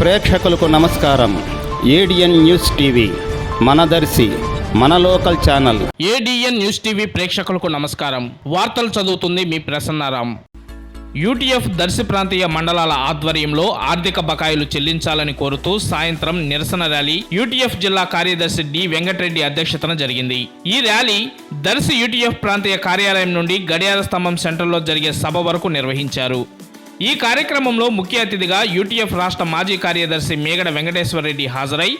ప్రేక్షకులకు నమస్కారం. ADN news TV Manadarshi మన local channel. ADN news TV ప్రేక్షకులకు నమస్కారం. వార్తలు చదువుతుంది మీ ప్రసన్నారాం. యూటీఎఫ్ దర్శి ప్రాంతీయ మండలాల ఆధ్వర్యంలో ఆర్థిక బకాయిలు చెల్లించాలని కోరుతూ సాయంత్రం నిరసన ర్యాలీ యూటీఎఫ్ జిల్లా కార్యదర్శి డి వెంకటరెడ్డి అధ్యక్షతన జరిగింది. ఈ ర్యాలీ దర్శి యూటీఎఫ్ ప్రాంతీయ కార్యాలయం నుండి గడియార స్తంభం సెంటర్లో జరిగే సభ వరకు నిర్వహించారు. ఈ కార్యక్రమంలో ముఖ్య అతిథిగా యూటీఎఫ్ రాష్ట్ర మాజీ కార్యదర్శి మేగడ వెంకటేశ్వరరెడ్డి హాజరై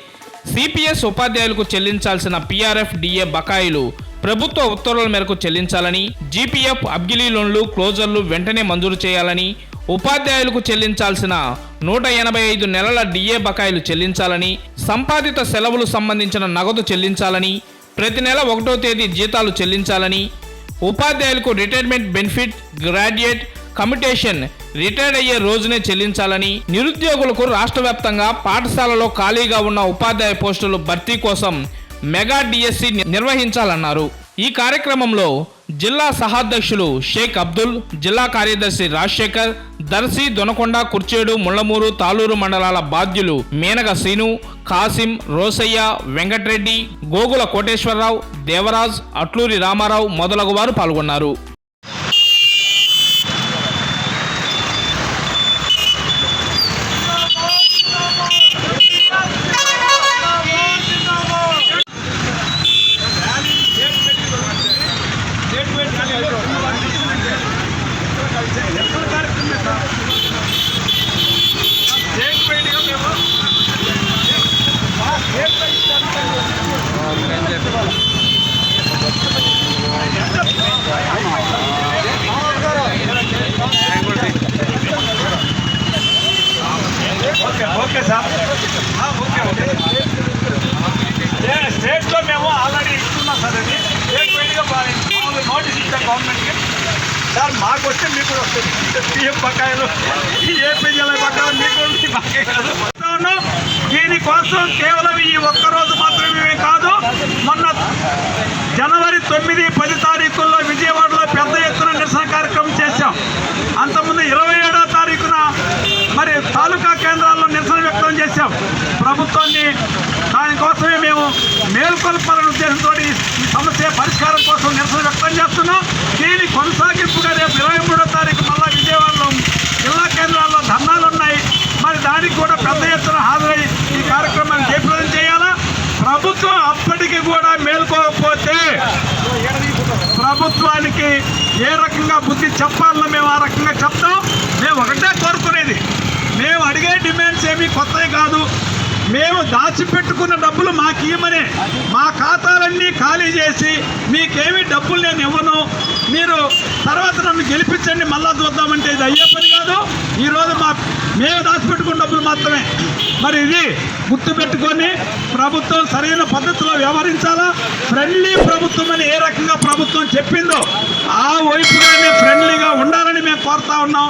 సిపిఎస్ ఉపాధ్యాయులకు చెల్లించాల్సిన పిఆర్ఎఫ్ డిఏ బకాయిలు ప్రభుత్వ ఉత్తర్వుల మేరకు చెల్లించాలని జీపీఎఫ్ అబ్గిలీ లోన్లు క్లోజర్లు వెంటనే మంజూరు చేయాలని ఉపాధ్యాయులకు చెల్లించాల్సిన నూట ఎనభై ఐదు నెలల డిఏ బకాయిలు చెల్లించాలని సంపాదిత సెలవులు సంబంధించిన నగదు చెల్లించాలని ప్రతి నెల ఒకటో తేదీ జీతాలు చెల్లించాలని ఉపాధ్యాయులకు retirement benefit graduate commutation retired అయ్యే రోజునే చెల్లించాలని నిరుద్యోగులకు రాష్ట్ర వ్యాప్తంగా పాఠశాలలో ఖాళీగా ఉన్న ఉపాధ్యాయ పోస్టులు భర్తీ కోసం మెగా డిఎస్సి నిర్వహించాలన్నారు. ఈ కార్యక్రమంలో జిల్లా సహాధ్యక్షులు షేక్ అబ్దుల్ జిల్లా కార్యదర్శి రాజశేఖర్ దర్శి దొనకొండ కుర్చేడు ముళ్ళమూరు తాలూరు మండలాల బాధ్యులు మేనగ శ్రీను కాసిం రోసయ్య వెంకట్రెడ్డి గోగుల కోటేశ్వరరావు దేవరాజ్ అట్లూరి రామారావు మొదలగు వారు పాల్గొన్నారు. సార్ మాకు వస్తే మీకు వస్తుంది. పిఎం బకాయిలు ఈ ఏపీజీల బకాయలు మీకు బకాయలు దీనికోసం కేవలం ఈ ఒక్కరోజు మాత్రమే కాదు మొన్న జనవరి తొమ్మిది పది తారీఖుల్లో విజయవాడలో పెద్ద ఎత్తున నిరసన కార్యక్రమం చేశాం. అంతకుముందు ఇరవై ఏడో తారీఖున మరి తాలూకా కేంద్రాల్లో నిరసన వ్యక్తం చేశాం. ప్రభుత్వాన్ని దానికోసమే మేము మేల్కొల్పాలనే ఉద్దేశంతో ఈ సమస్య పరిష్కారం కోసం నిరసన వ్యక్తం చేస్తున్నాం. దీని కొనసాగి రేపు ఇరవై మూడో తారీఖు మళ్ళా విజయవాడలో జిల్లా కేంద్రాల్లో ధర్నాలు ఉన్నాయి మరి దానికి కూడా పెద్ద ఎత్తున హాజరై ఈ కార్యక్రమాన్ని జయప్రదం చేయాలా ఇప్పటికీ కూడా మేల్కోకపోతే ప్రభుత్వానికి ఏ రకంగా బుద్ధి చెప్పాలని మేము ఆ రకంగా చెప్తాం. మేము ఒకటే కోరుకునేది. మేము అడిగే డిమాండ్స్ ఏమీ కొత్తవి కాదు. మేము దాచిపెట్టుకున్న డబ్బులు మాకు ఇవ్వమనే మా ఖాతాలన్నీ ఖాళీ చేసి మీకేమి డబ్బులు నేను ఇవ్వను. మీరు తర్వాత నన్ను గెలిపించండి మళ్ళా చూద్దామంటే ఇది అయ్యే పని కాదు. ఈరోజు మా మేము దాచిపెట్టుకున్న డబ్బులు మాత్రమే. మరి ఇది గుర్తుపెట్టుకొని ప్రభుత్వం సరైన పద్ధతిలో వ్యవహరించాలా? ఫ్రెండ్లీ ప్రభుత్వం అని ఏ రకంగా ప్రభుత్వం చెప్పిందో ఆ వైపుగానే ఫ్రెండ్లీగా ఉండాలని మేము కోరుతా ఉన్నాం.